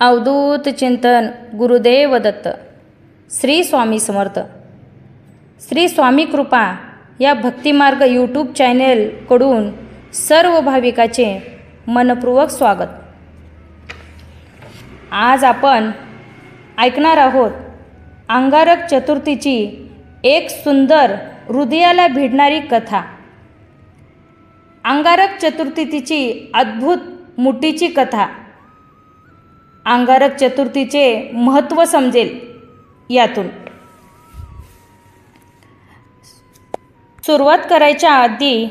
अवधूत चिंतन गुरुदेव दत्त श्री स्वामी समर्थ. श्री स्वामी कृपा या भक्तिमार्ग यूट्यूब चॅनेलकडून सर्व भाविकाचे मनपूर्वक स्वागत. आज आपण ऐकणार आहोत अंगारक चतुर्थीची एक सुंदर हृदयाला भिडणारी कथा. अंगारक चतुर्थीची अद्भुत मुठीची कथा. अंगारक चतुर्थीचे महत्त्व समजेल यातून. सुरुवात करायच्या आधी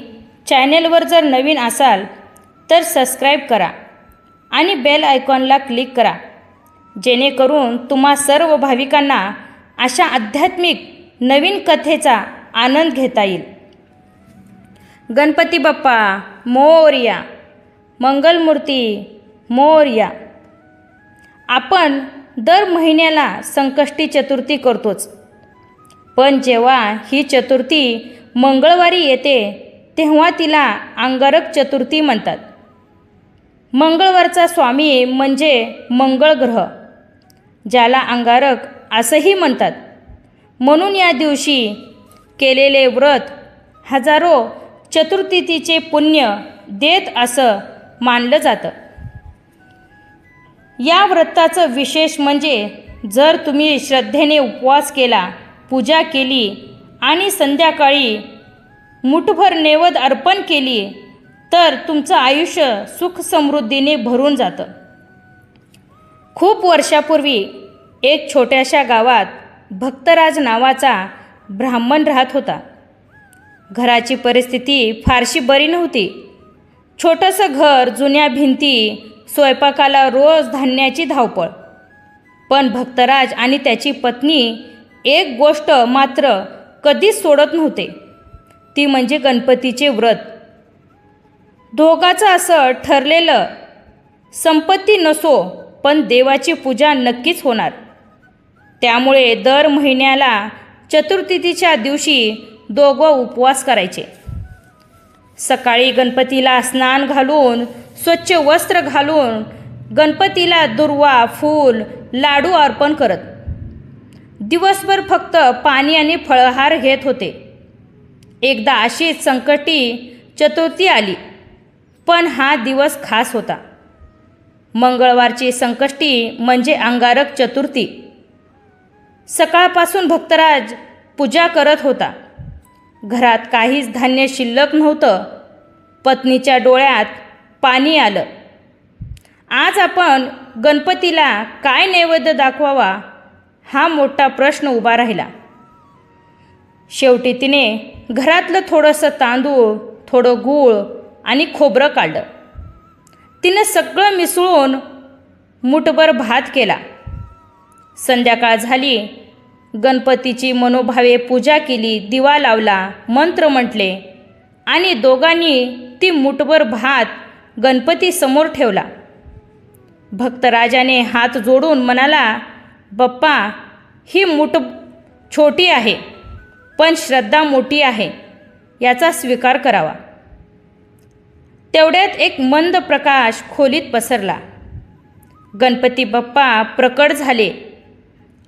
चॅनेलवर जर नवीन असाल तर सबस्क्राईब करा आणि बेल आयकॉनला क्लिक करा. जेणेकरून तुम्हा सर्व भाविकांना अशा आध्यात्मिक नवीन कथेचा आनंद घेता येईल. गणपती बाप्पा मोर्या मंगलमूर्ती मोर्या. आपण दर महिन्याला संकष्टी चतुर्थी करतोच. पण जेव्हा ही चतुर्थी मंगळवारी येते तेव्हा तिला अंगारक चतुर्थी म्हणतात. मंगळवारचा स्वामी म्हणजे मंगळ ग्रह ज्याला अंगारक असंही म्हणतात. म्हणून या दिवशी केलेले व्रत हजारो चतुर्थीचे पुण्य देत असं मानलं जातं. या व्रताचं विशेष म्हणजे जर तुम्ही श्रद्धेने उपवास केला पूजा केली आणि संध्याकाळी मुठभर नैवद अर्पण केली तर तुमचं आयुष्य सुख समृद्धीने भरून जातं. खूप वर्षापूर्वी एक छोट्याशा गावात भक्तराज नावाचा ब्राह्मण राहत होता. घराची परिस्थिती फारशी बरी नव्हती. छोटंसं घर जुन्या भिंती स्वयंपाकाला रोज धान्याची धावपळ. पण भक्तराज आणि त्याची पत्नी एक गोष्ट मात्र कधीच सोडत नव्हते. ती म्हणजे गणपतीचे व्रत. दोघाचं असं ठरलेलं संपत्ती नसो पण देवाची पूजा नक्कीच होणार. त्यामुळे दर महिन्याला चतुर्थीच्या दिवशी दोघं उपवास करायचे. सकाळी गणपतीला स्नान घालून स्वच्छ वस्त्र घालून गणपतीला दुर्वा फूल लाडू अर्पण करत. दिवसभर फक्त पाणी आणि फळहार घेत होते. एकदा अशीच संकटी चतुर्थी आली पण हा दिवस खास होता. मंगळवारची संकष्टी म्हणजे अंगारक चतुर्थी. सकाळपासून भक्तराज पूजा करत होता. घरात काहीच धान्य शिल्लक नव्हतं. पत्नीच्या डोळ्यात पाणी आलं. आज आपण गणपतीला काय नैवेद्य दाखवावा हा मोठा प्रश्न उभा राहिला. शेवटी तिने घरातलं थोडंसं तांदूळ थोडं गूळ आणि खोबरं काढलं. तिनं सगळं मिसळून मुठभर भात केला. संध्याकाळ झाली गणपतीची मनोभावे पूजा केली दिवा लावला मंत्र म्हटले. आणि दोघांनी ती मुठभर भात गणपतीसमोर ठेवला. भक्तराजाने हात जोडून म्हणाला बप्पा ही मूठ छोटी आहे पण श्रद्धा मोठी आहे याचा स्वीकार करावा. तेवढ्यात एक मंद प्रकाश खोलीत पसरला. गणपती बाप्पा प्रकट झाले.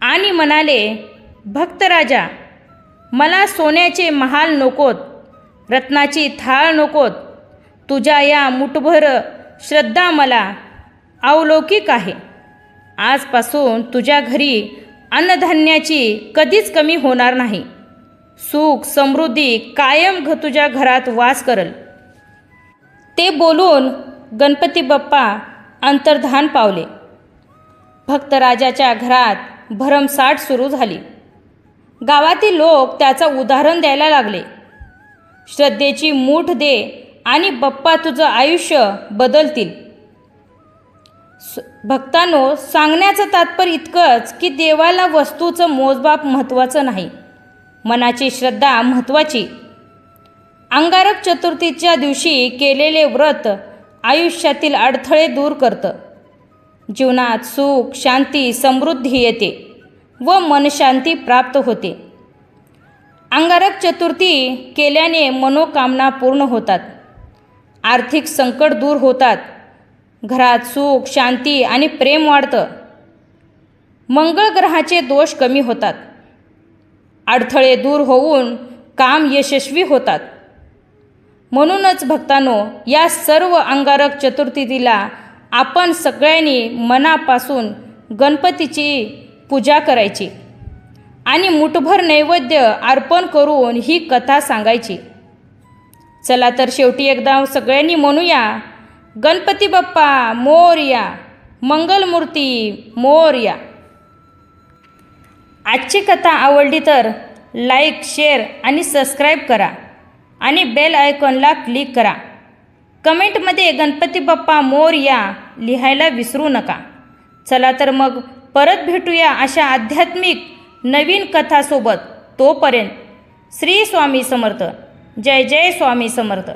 आणि म्हणाले भक्तराजा मला सोन्याचे महाल नकोत रत्नाची थाळ नकोत. तुझ्या या मुठभर श्रद्धा मला अवलौकिक आहे. आजपासून तुझ्या घरी अन्नधान्याची कधीच कमी होणार नाही. सुख समृद्धी कायम घ तुझ्या घरात वास करल. ते बोलून गणपती बाप्पा अंतर्धान पावले. भक्तराजाच्या घरात भरमसाठ सुरू झाली. गावातील लोक त्याचं उदाहरण द्यायला लागले. श्रद्धेची मूठ दे आणि बप्पा तुझं आयुष्य बदलतील. भक्तांनो सांगण्याचं तात्पर्य इतकंच की देवाला वस्तूचं मोजबाप महत्त्वाचं नाही. मनाची श्रद्धा महत्त्वाची. अंगारक चतुर्थीच्या दिवशी केलेले व्रत आयुष्यातील अडथळे दूर करतं. जीवनात सुख शांती समृद्धी येते व मनशांती प्राप्त होते. अंगारक चतुर्थी केल्याने मनोकामना पूर्ण होतात. आर्थिक संकट दूर होतात. घरात सुख शांती आणि प्रेम वाढतं. मंगळ ग्रहाचे दोष कमी होतात. अडथळे दूर होऊन काम यशस्वी होतात. म्हणूनच भक्तांनो या सर्व अंगारक चतुर्थीला आपण सगळ्यांनी मनापासून गणपतीची पूजा करायची आणि मुठभर नैवेद्य अर्पण करून ही कथा सांगायची. चला तर शेवटी एकदा सगळ्यांनी म्हणूया गणपती बाप्पा मोरया मंगलमूर्ती मोरया आजची कथा आवडली तर लाईक शेअर आणि सबस्क्राईब करा आणि बेल आयकॉनला क्लिक करा. कमेंटमध्ये गणपती बाप्पा मोर या लिहायला विसरू नका. चला तर मग परत भेटूया अशा आध्यात्मिक नवीन कथासोबत तोपर्यंत. श्री स्वामी समर्थ. जय जय स्वामी समर्थ.